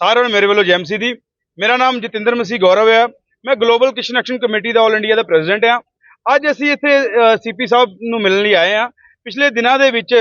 ਸਾਰਿਆਂ ਨੂੰ ਮੇਰੇ ਵੱਲੋਂ ਜੈਮਸੀ ਦੀ। ਮੇਰਾ ਨਾਮ ਜਤਿੰਦਰ ਮਸੀਹ ਗੌਰਵ ਹੈ ਮੈਂ ਗਲੋਬਲ ਕਿਸ਼ਨ ਐਕਸ਼ਨ ਕਮੇਟੀ ਦਾ ਆਲ ਇੰਡੀਆ ਦਾ ਪ੍ਰੈਜ਼ੀਡੈਂਟ ਹਾਂ ਅੱਜ ਅਸੀਂ ਇੱਥੇ ਸੀਪੀ ਸਾਹਿਬ ਨੂੰ ਮਿਲਣ ਲਈ ਆਏ ਹਾਂ ਪਿਛਲੇ ਦਿਨਾਂ ਦੇ ਵਿੱਚ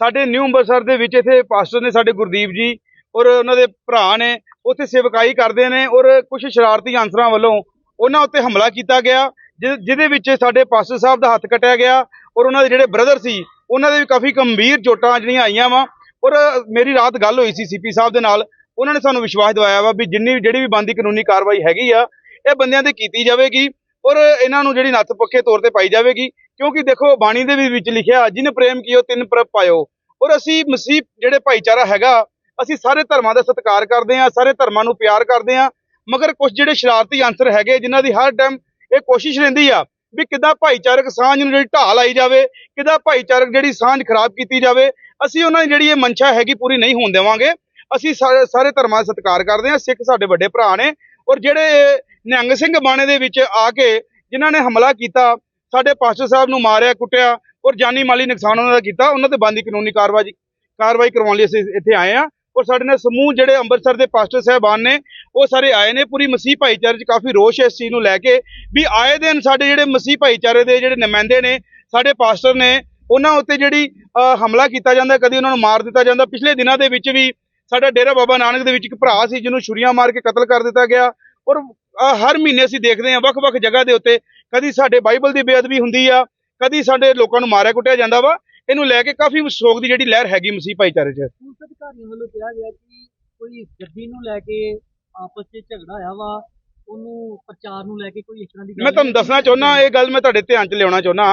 ਸਾਡੇ ਨਿਊ ਅੰਮ੍ਰਿਤਸਰ ਦੇ ਵਿੱਚ ਇੱਥੇ ਪਾਸਟਰ ਨੇ ਸਾਡੇ ਗੁਰਦੀਪ ਜੀ ਔਰ ਉਹਨਾਂ ਦੇ ਭਰਾ ਨੇ ਉੱਥੇ ਸੇਵਕਾਈ ਕਰਦੇ ਨੇ ਔਰ ਕੁਝ ਸ਼ਰਾਰਤੀ ਅਨਸਰਾਂ ਵੱਲੋਂ ਉਹਨਾਂ ਉੱਤੇ ਹਮਲਾ ਕੀਤਾ ਗਿਆ ਜਿਹ- ਜਿਹਦੇ ਵਿੱਚ ਸਾਡੇ ਪਾਸਟਰ ਸਾਹਿਬ ਦਾ ਹੱਥ ਕੱਟਿਆ ਗਿਆ ਔਰ ਉਹਨਾਂ ਦੇ ਜਿਹੜੇ ਬ੍ਰਦਰ ਸੀ, ਉਹਨਾਂ ਦੇ ਵੀ ਕਾਫੀ ਗੰਭੀਰ ਚੋਟਾਂ ਜਿਹੜੀਆਂ ਆਈਆਂ ਵਾ। ਔਰ ਮੇਰੀ ਰਾਤ ਗੱਲ ਹੋਈ ਸੀ ਸੀਪੀ ਸਾਹਿਬ ਦੇ ਨਾਲ ਉਹਨਾਂ ਨੇ ਸਾਨੂੰ ਵਿਸ਼ਵਾਸ ਦਿਵਾਇਆ ਵਾ ਵੀ ਜਿੰਨੀ ਜਿਹੜੀ ਵੀ ਬੰਦੀ ਕਾਨੂੰਨੀ ਕਾਰਵਾਈ ਹੈਗੀ ਆ, ਇਹ ਬੰਦਿਆਂ ਤੇ ਕੀਤੀ ਜਾਵੇਗੀ ਔਰ ਇਹਨਾਂ ਨੂੰ ਜਿਹੜੀ ਨੱਥ ਪੱਕੇ ਤੌਰ ਤੇ ਪਾਈ ਜਾਵੇਗੀ। ਕਿਉਂਕਿ ਦੇਖੋ, ਬਾਣੀ ਦੇ ਵੀ ਵਿੱਚ ਲਿਖਿਆ, ਜਿਨ ਪ੍ਰੇਮ ਕੀਓ, ਤਿੰਨ ਪ੍ਰਭ ਪਾਇਓ। ਔਰ ਅਸੀਂ ਮਸੀਹ ਜਿਹੜੇ ਭਾਈਚਾਰਾ ਹੈਗਾ, ਅਸੀਂ ਸਾਰੇ ਧਰਮਾਂ ਦਾ ਸਤਿਕਾਰ ਕਰਦੇ ਹਾਂ, ਸਾਰੇ ਧਰਮਾਂ ਨੂੰ ਪਿਆਰ ਕਰਦੇ ਹਾਂ, ਮਗਰ ਕੁਝ ਜਿਹੜੇ ਸ਼ਰਾਰਤੀ ਅੰਸਰ ਹੈਗੇ, ਜਿਨ੍ਹਾਂ ਦੀ ਹਰ ਟਾਈਮ ਇਹ ਕੋਸ਼ਿਸ਼ ਰਹਿੰਦੀ ਆ ਵੀ ਕਿੱਦਾਂ ਭਾਈਚਾਰਕ ਸਾਂਝ ਨੂੰ ਜਿਹੜੀ ਢਾਹ ਲਾਈ ਜਾਵੇ, ਕਿੱਦਾਂ ਭਾਈਚਾਰਕ ਜਿਹੜੀ ਸਾਂਝ ਖਰਾਬ ਕੀਤੀ ਜਾਵੇ, ਅਸੀਂ ਉਹਨਾਂ ਦੀ ਜਿਹੜੀ ਇਹ ਮਨਸ਼ਾ ਹੈਗੀ ਪੂਰੀ ਨਹੀਂ ਹੋਣ ਦੇਵਾਂਗੇ। ਅਸੀਂ ਸਾਰੇ ਸਾਰੇ ਧਰਮਾਂ ਦਾ ਸਤਿਕਾਰ ਕਰਦੇ ਹਾਂ, ਸਿੱਖ ਸਾਡੇ ਵੱਡੇ ਭਰਾ ਨੇ ਔਰ ਜਿਹੜੇ ਨਿਹੰਗ ਸਿੰਘ ਬਾਣੇ ਦੇ ਵਿੱਚ ਆ ਕੇ ਜਿਨ੍ਹਾਂ ਨੇ ਹਮਲਾ ਕੀਤਾ, ਸਾਡੇ ਪਾਸਟਰ ਸਾਹਿਬ ਨੂੰ ਮਾਰਿਆ, ਕੁੱਟਿਆ ਔਰ ਜਾਨੀ ਮਾਲੀ ਨੁਕਸਾਨ ਉਹਨਾਂ ਦਾ ਕੀਤਾ, ਉਹਨਾਂ ਤੇ ਬੰਦੀ ਕਾਨੂੰਨੀ ਕਾਰਵਾਈ ਕਾਰਵਾਈ ਕਰਵਾਉਣ ਲਈ ਅਸੀਂ ਇੱਥੇ ਆਏ ਆ ਔਰ ਸਾਡੇ ਨਾਲ ਸਮੂਹ ਜਿਹੜੇ ਅੰਮ੍ਰਿਤਸਰ ਦੇ ਪਾਸਟਰ ਸਾਹਿਬਾਨ ਨੇ, ਉਹ ਸਾਰੇ ਆਏ ਨੇ, ਪੂਰੀ ਮਸੀਹ ਭਾਈਚਾਰੇ 'ਚ ਕਾਫੀ ਰੋਸ਼ ਹੈ ਇਸ ਚੀਜ਼ ਨੂੰ ਲੈ ਕੇ ਵੀ ਆਏ ਦਿਨ ਸਾਡੇ ਜਿਹੜੇ ਮਸੀਹ ਭਾਈਚਾਰੇ ਦੇ ਜਿਹੜੇ ਨੁਮਾਇੰਦੇ ਨੇ, ਸਾਡੇ ਪਾਸਟਰ ਨੇ, ਉਹਨਾਂ ਉੱਤੇ ਜਿਹੜੀ ਹਮਲਾ ਕੀਤਾ ਜਾਂਦਾ, ਕਦੀ ਉਹਨਾਂ ਨੂੰ ਮਾਰ ਦਿੱਤਾ ਜਾਂਦਾ, ਪਿਛਲੇ ਦਿਨਾਂ ਦੇ ਵਿੱਚ ਵੀ ਸਾਡਾ ਡੇਰਾ ਬਾਬਾ ਨਾਨਕ ਦੇ ਵਿੱਚ ਇੱਕ ਭਰਾ ਸੀ ਜਿਹਨੂੰ ਛੁਰੀਆਂ ਮਾਰ ਕੇ ਕਤਲ ਕਰ ਦਿੱਤਾ ਗਿਆ। ਔਰ ਹਰ ਮਹੀਨੇ ਅਸੀਂ ਦੇਖਦੇ ਹਾਂ ਵੱਖ-ਵੱਖ ਜਗ੍ਹਾ ਦੇ ਉੱਤੇ ਕਦੀ ਸਾਡੇ ਬਾਈਬਲ ਦੀ ਬੇਅਦਬੀ ਹੁੰਦੀ ਆ ਕਦੀ ਸਾਡੇ ਲੋਕਾਂ ਨੂੰ ਮਾਰਿਆ ਕੁੱਟਿਆ ਜਾਂਦਾ ਵਾ। ਇਹਨੂੰ ਲੈ ਕੇ ਕਾਫੀ ਸੋਗ ਦੀ ਜਿਹੜੀ ਲਹਿਰ ਹੈਗੀ ਮਸੀਹ ਭਾਈਚਾਰੇ 'ਚ। ਪੁਲਿਸ ਅਧਿਕਾਰੀਆਂ ਵੱਲੋਂ ਕਿਹਾ ਗਿਆ ਕਿ ਕੋਈ ਗੱਡੀ ਨੂੰ ਲੈ ਕੇ ਆਪਸ ਵਿੱਚ ਝਗੜਾ ਹੋਇਆ ਵਾ ਉਹਨੂੰ ਪ੍ਰਚਾਰ ਨੂੰ ਲੈ ਕੇ ਕੋਈ ਇਸ ਤਰ੍ਹਾਂ ਦੀ ਗੱਲ ਮੈਂ ਤੁਹਾਨੂੰ ਦੱਸਣਾ ਚਾਹੁੰਦਾ ਇਹ ਗੱਲ ਮੈਂ ਤੁਹਾਡੇ ਧਿਆਨ 'ਚ ਲਿਆਉਣਾ ਚਾਹੁੰਦਾ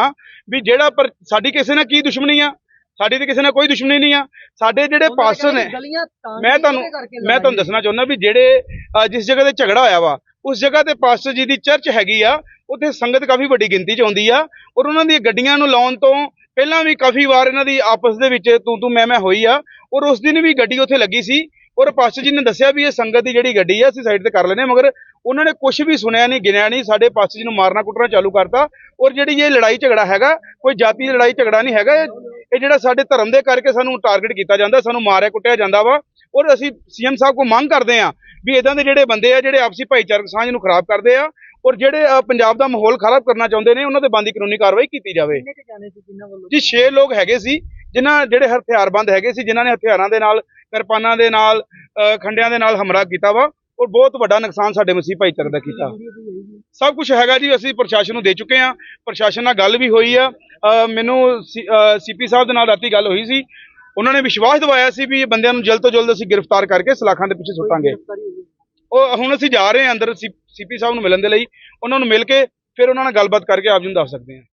ਵੀ ਜਿਹੜਾ ਪਰ ਸਾਡੀ ਕਿਸੇ ਨਾਲ ਕੀ ਦੁਸ਼ਮਣੀ ਆ ਸਾਡੀ ਤੇ ਕਿਸੇ ਨਾਲ ਕੋਈ ਦੁਸ਼ਮਣੀ ਨਹੀਂ ਆ। ਸਾਡੇ ਜਿਹੜੇ ਪਾਸਟਰ ਨੇ ਮੈਂ ਤੁਹਾਨੂੰ ਮੈਂ ਤੁਹਾਨੂੰ ਦੱਸਣਾ ਚਾਹੁੰਦਾ ਵੀ ਜਿਹੜੇ ਜਿਸ ਜਗ੍ਹਾ ਤੇ ਝਗੜਾ ਹੋਇਆ ਵਾ ਉਸ ਜਗ੍ਹਾ ਤੇ ਪਾਸਟਰ ਜੀ ਦੀ ਚਰਚ ਹੈਗੀ ਆ ਉੱਥੇ ਸੰਗਤ ਕਾਫੀ ਵੱਡੀ ਗਿਣਤੀ 'ਚ ਆਉਂਦੀ ਆ ਔਰ ਉਹਨਾਂ ਦੀਆਂ ਗੱਡੀਆਂ ਨੂੰ ਲਾਉਣ ਤੋਂ ਪਹਿਲਾਂ ਵੀ ਕਾਫੀ ਵਾਰ ਇਹਨਾਂ ਦੀ ਆਪਸ ਦੇ ਵਿੱਚ ਤੂੰ ਤੂੰ ਮੈਂ ਮੈਂ ਹੋਈ ਆ ਔਰ ਉਸ ਦਿਨ ਵੀ ਗੱਡੀ ਉੱਥੇ ਲੱਗੀ ਸੀ ਔਰ ਪਾਸਟਰ ਜੀ ਨੇ ਦੱਸਿਆ ਵੀ ਇਹ ਸੰਗਤ ਦੀ ਜਿਹੜੀ ਗੱਡੀ ਆ ਅਸੀਂ ਸਾਈਡ ਤੇ ਕਰ ਲੈਨੇ ਮਗਰ ਉਹਨਾਂ ਨੇ ਕੁਝ ਵੀ ਸੁਣਿਆ ਨਹੀਂ ਗਿਣਿਆ ਨਹੀਂ ਸਾਡੇ ਪਾਸਟਰ ਜੀ ਨੂੰ ਮਾਰਨਾ ਕੁੱਟਣਾ ਚਾਲੂ ਕਰਤਾ ਔਰ ਜਿਹੜੀ ਇਹ ਲੜਾਈ ਝਗੜਾ ਹੈਗਾ ਕੋਈ ਜਾਤੀ ਲੜਾਈ ਝਗੜਾ ਨਹੀਂ ਹੈਗਾ ਇਹ ਜਿਹੜਾ ਸਾਡੇ ਧਰਮ ਦੇ ਕਰਕੇ ਸਾਨੂੰ ਟਾਰਗੇਟ ਕੀਤਾ ਜਾਂਦਾ ਸਾਨੂੰ ਮਾਰਿਆ ਕੁੱਟਿਆ ਜਾਂਦਾ ਵਾ ਔਰ ਅਸੀਂ ਸੀਐਮ ਸਾਹਿਬ ਕੋ ਮੰਗ ਕਰਦੇ ਆ ਵੀ ਇਦਾਂ ਦੇ ਜਿਹੜੇ ਬੰਦੇ ਆ ਜਿਹੜੇ ਆਪਸੀ ਭਾਈਚਾਰਕ ਸਾਂਝ ਨੂੰ ਖਰਾਬ ਕਰਦੇ ਆ ਔਰ ਜਿਹੜੇ ਪੰਜਾਬ ਦਾ ਮਾਹੌਲ ਖਰਾਬ ਕਰਨਾ ਚਾਹੁੰਦੇ ਨੇ ਉਹਨਾਂ ਤੇ ਬੰਦੀ ਕਾਨੂੰਨੀ ਕਾਰਵਾਈ ਕੀਤੀ ਜਾਵੇ। ਜੀ 6 ਲੋਕ ਹੈਗੇ ਸੀ ਜਿਨ੍ਹਾਂ ਜਿਹੜੇ ਹਥਿਆਰਬੰਦ ਹੈਗੇ ਸੀ ਜਿਨ੍ਹਾਂ ਨੇ ਹਥਿਆਰਾਂ ਦੇ ਨਾਲ ਕਿਰਪਾਨਾਂ ਦੇ ਨਾਲ ਖੰਡਿਆਂ ਦੇ ਨਾਲ ਹਮਲਾ ਕੀਤਾ ਵਾ ਔਰ ਬਹੁਤ ਵੱਡਾ ਨੁਕਸਾਨ ਸਾਡੇ ਮਸੀਹ ਭਾਈਚਾਰੇ ਦਾ ਕੀਤਾ। ਸਭ ਕੁਝ ਹੈਗਾ ਜੀ ਅਸੀਂ ਪ੍ਰਸ਼ਾਸਨ ਨੂੰ ਦੇ ਚੁੱਕੇ ਆ ਪ੍ਰਸ਼ਾਸਨ ਨਾਲ ਗੱਲ ਵੀ ਹੋਈ ਆ। ਮੈਨੂੰ ਸੀਪੀ ਸਾਹਿਬ ਦੇ ਨਾਲ ਰਾਤੀ ਗੱਲ ਹੋਈ ਸੀ। ਉਹਨਾਂ ਨੇ ਵਿਸ਼ਵਾਸ ਦਿਵਾਇਆ ਸੀ ਵੀ ਇਹ ਬੰਦਿਆਂ ਨੂੰ ਜਲਦ ਤੋਂ ਜਲਦ ਅਸੀਂ ਗ੍ਰਿਫਤਾਰ ਕਰਕੇ ਸਲਾਖਾਂ ਦੇ ਪਿੱਛੇ ਸੁੱਟਾਂਗੇ। ਉਹ ਹੁਣ ਅਸੀਂ ਜਾ ਰਹੇ ਹਾਂ ਅੰਦਰ ਸੀਪੀ ਸਾਹਿਬ ਨੂੰ ਮਿਲਣ ਦੇ ਲਈ। ਉਹਨਾਂ ਨੂੰ ਮਿਲ ਕੇ ਫਿਰ ਉਹਨਾਂ ਨਾਲ ਗੱਲਬਾਤ ਕਰਕੇ ਆਪ ਜੀ ਨੂੰ ਦੱਸ ਸਕਦੇ ਹਾਂ।